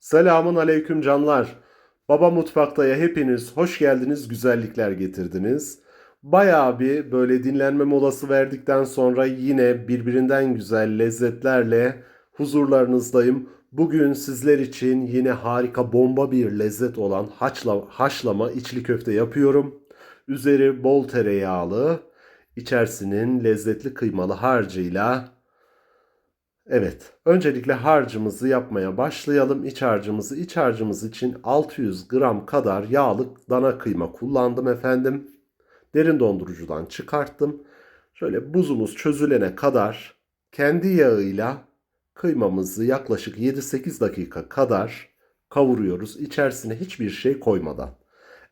Selamun aleyküm canlar. Baba Mutfakta'ya hepiniz hoş geldiniz, güzellikler getirdiniz. Bayağı bir böyle dinlenme molası verdikten sonra yine birbirinden güzel lezzetlerle huzurlarınızdayım. Bugün sizler için yine harika bomba bir lezzet olan haçla, haşlama içli köfte yapıyorum. Üzeri bol tereyağlı, içerisinin lezzetli kıymalı harcıyla Evet, öncelikle harcımızı yapmaya başlayalım. İç harcımızı, iç harcımız için 600 gram kadar yağlı dana kıyma kullandım efendim. Derin dondurucudan çıkarttım. Şöyle buzumuz çözülene kadar kendi yağıyla kıymamızı yaklaşık 7-8 dakika kadar kavuruyoruz. İçerisine hiçbir şey koymadan.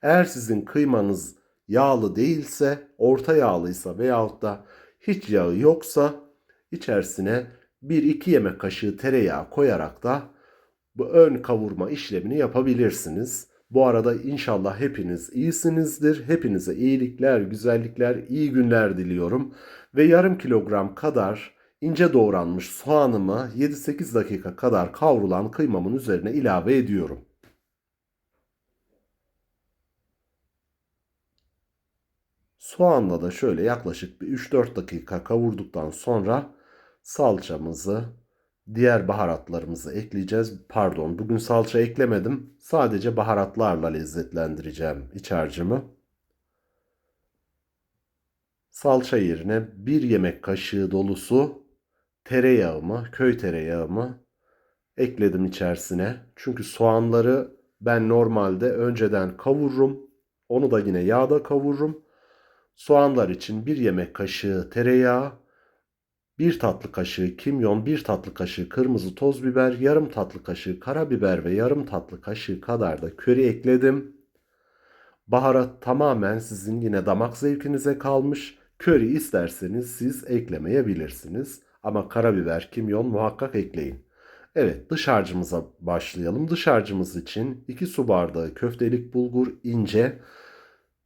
Eğer sizin kıymanız yağlı değilse, orta yağlıysa veyahut da hiç yağı yoksa içerisine 1-2 yemek kaşığı tereyağı koyarak da bu ön kavurma işlemini yapabilirsiniz. Bu arada inşallah hepiniz iyisinizdir. Hepinize iyilikler, güzellikler, iyi günler diliyorum. Ve yarım kilogram kadar ince doğranmış soğanımı 7-8 dakika kadar kavrulan kıymamın üzerine ilave ediyorum. Soğanla da şöyle yaklaşık bir 3-4 dakika kavurduktan sonra salçamızı, diğer baharatlarımızı ekleyeceğiz. Pardon, bugün salça eklemedim. Sadece baharatlarla lezzetlendireceğim iç harcımı. Salça yerine bir yemek kaşığı dolusu tereyağımı, köy tereyağımı ekledim içerisine. Çünkü soğanları ben normalde önceden kavururum. Onu da yine yağda kavururum. Soğanlar için bir yemek kaşığı tereyağı, 1 tatlı kaşığı kimyon, 1 tatlı kaşığı kırmızı toz biber, yarım tatlı kaşığı karabiber ve yarım tatlı kaşığı kadar da köri ekledim. Baharat tamamen sizin yine damak zevkinize kalmış. Köri isterseniz siz eklemeyebilirsiniz. Ama karabiber, kimyon muhakkak ekleyin. Evet dış harcımıza başlayalım. Dış harcımız için 2 su bardağı köftelik bulgur ince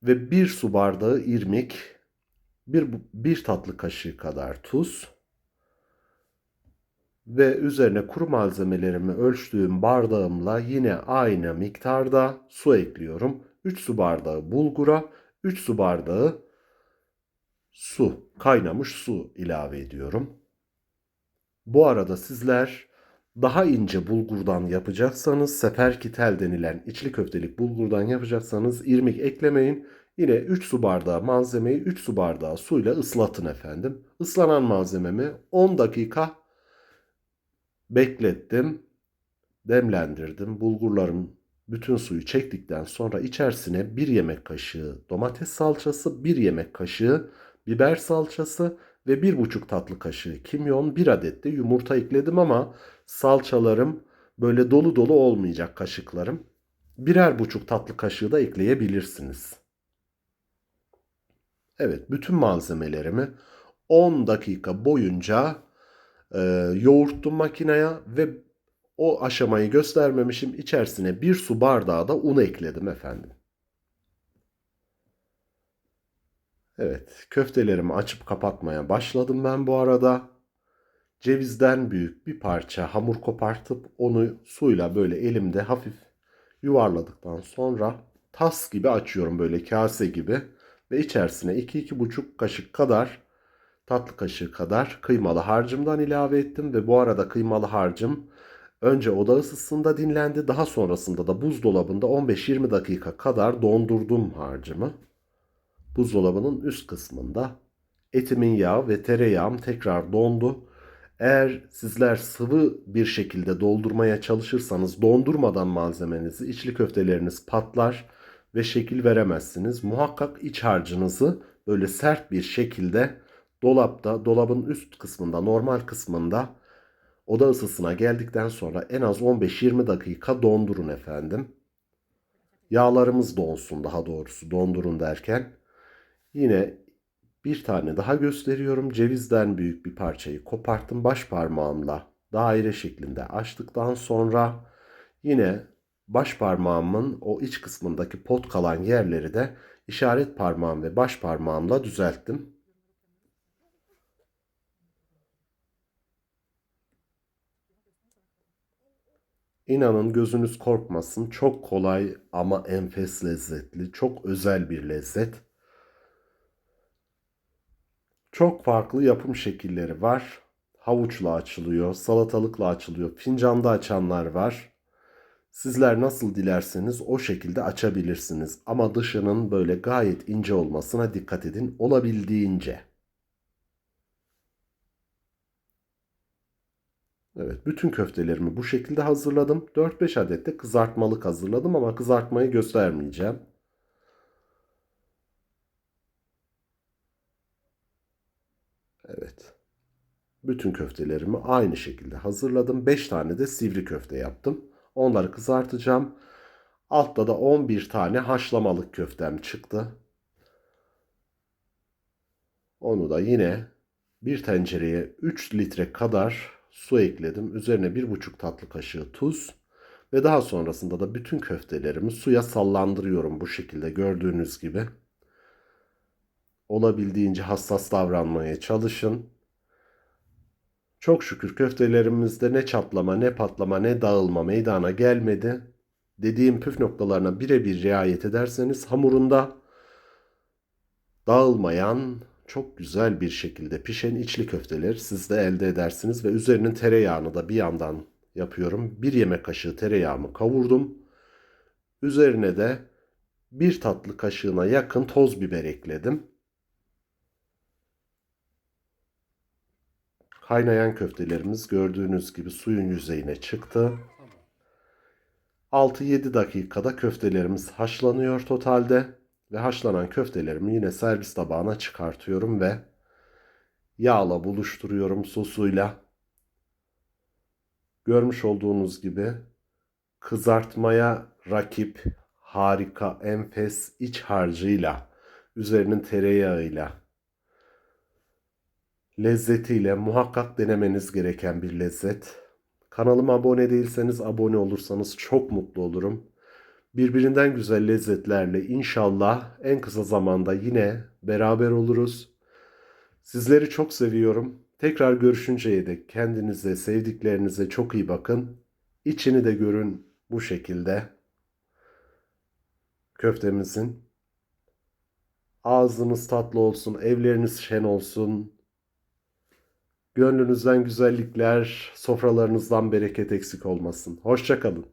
ve 1 su bardağı irmik, 1, 1 tatlı kaşığı kadar tuz, ve üzerine kuru malzemelerimi ölçtüğüm bardağımla yine aynı miktarda su ekliyorum. 3 su bardağı bulgura, 3 su bardağı su, kaynamış su ilave ediyorum. Bu arada sizler daha ince bulgurdan yapacaksanız, seferki tel denilen içli köftelik bulgurdan yapacaksanız irmik eklemeyin. Yine 3 su bardağı malzemeyi 3 su bardağı suyla ıslatın efendim. Islanan malzememi 10 dakika beklettim, demlendirdim. Bulgurlarım bütün suyu çektikten sonra içerisine bir yemek kaşığı domates salçası, bir yemek kaşığı biber salçası ve bir buçuk tatlı kaşığı kimyon, bir adet de yumurta ekledim ama salçalarım böyle dolu dolu olmayacak kaşıklarım. Birer buçuk tatlı kaşığı da ekleyebilirsiniz. Evet, bütün malzemelerimi 10 dakika boyunca e, yoğurttum makineye ve o aşamayı göstermemişim. İçerisine bir su bardağı da un ekledim efendim. Evet, köftelerimi açıp kapatmaya başladım ben bu arada. Cevizden büyük bir parça hamur kopartıp onu suyla böyle elimde hafif yuvarladıktan sonra tas gibi açıyorum böyle kase gibi ve içerisine 2-2,5 kaşık kadar tatlı kaşığı kadar kıymalı harcımdan ilave ettim ve bu arada kıymalı harcım önce oda ısısında dinlendi. Daha sonrasında da buzdolabında 15-20 dakika kadar dondurdum harcımı. Buzdolabının üst kısmında etimin yağı ve tereyağım tekrar dondu. Eğer sizler sıvı bir şekilde doldurmaya çalışırsanız dondurmadan malzemenizi içli köfteleriniz patlar ve şekil veremezsiniz. Muhakkak iç harcınızı böyle sert bir şekilde dolapta, dolabın üst kısmında, normal kısmında oda ısısına geldikten sonra en az 15-20 dakika dondurun efendim. Yağlarımız donsun daha doğrusu dondurun derken. Yine bir tane daha gösteriyorum. Cevizden büyük bir parçayı koparttım baş parmağımla daire şeklinde açtıktan sonra yine baş parmağımın o iç kısmındaki pot kalan yerleri de işaret parmağım ve baş parmağımla düzelttim. İnanın gözünüz korkmasın. Çok kolay ama enfes lezzetli. Çok özel bir lezzet. Çok farklı yapım şekilleri var. Havuçla açılıyor, salatalıkla açılıyor, fincanda açanlar var. Sizler nasıl dilerseniz o şekilde açabilirsiniz. Ama dışının böyle gayet ince olmasına dikkat edin. Olabildiğince. Evet, bütün köftelerimi bu şekilde hazırladım. 4-5 adet de kızartmalık hazırladım ama kızartmayı göstermeyeceğim. Evet. Bütün köftelerimi aynı şekilde hazırladım. 5 tane de sivri köfte yaptım. Onları kızartacağım. Altta da 11 tane haşlamalık köftem çıktı. Onu da yine bir tencereye 3 litre kadar su ekledim. Üzerine 1,5 tatlı kaşığı tuz ve daha sonrasında da bütün köftelerimi suya sallandırıyorum bu şekilde gördüğünüz gibi. Olabildiğince hassas davranmaya çalışın. Çok şükür köftelerimizde ne çatlama, ne patlama, ne dağılma meydana gelmedi. Dediğim püf noktalarına birebir riayet ederseniz hamurunda dağılmayan, çok güzel bir şekilde pişen içli köfteleri siz de elde edersiniz ve üzerinin tereyağını da bir yandan yapıyorum. Bir yemek kaşığı tereyağımı kavurdum. Üzerine de bir tatlı kaşığına yakın toz biber ekledim. Kaynayan köftelerimiz gördüğünüz gibi suyun yüzeyine çıktı. 6-7 dakikada köftelerimiz haşlanıyor totalde ve haşlanan köftelerimi yine servis tabağına çıkartıyorum ve yağla buluşturuyorum sosuyla. Görmüş olduğunuz gibi kızartmaya rakip harika enfes iç harcıyla üzerinin tereyağıyla lezzetiyle muhakkak denemeniz gereken bir lezzet. Kanalıma abone değilseniz abone olursanız çok mutlu olurum. Birbirinden güzel lezzetlerle inşallah en kısa zamanda yine beraber oluruz. Sizleri çok seviyorum. Tekrar görüşünceye dek kendinize, sevdiklerinize çok iyi bakın. İçini de görün bu şekilde. Köftemizin. Ağzınız tatlı olsun, evleriniz şen olsun. Gönlünüzden güzellikler, sofralarınızdan bereket eksik olmasın. Hoşçakalın.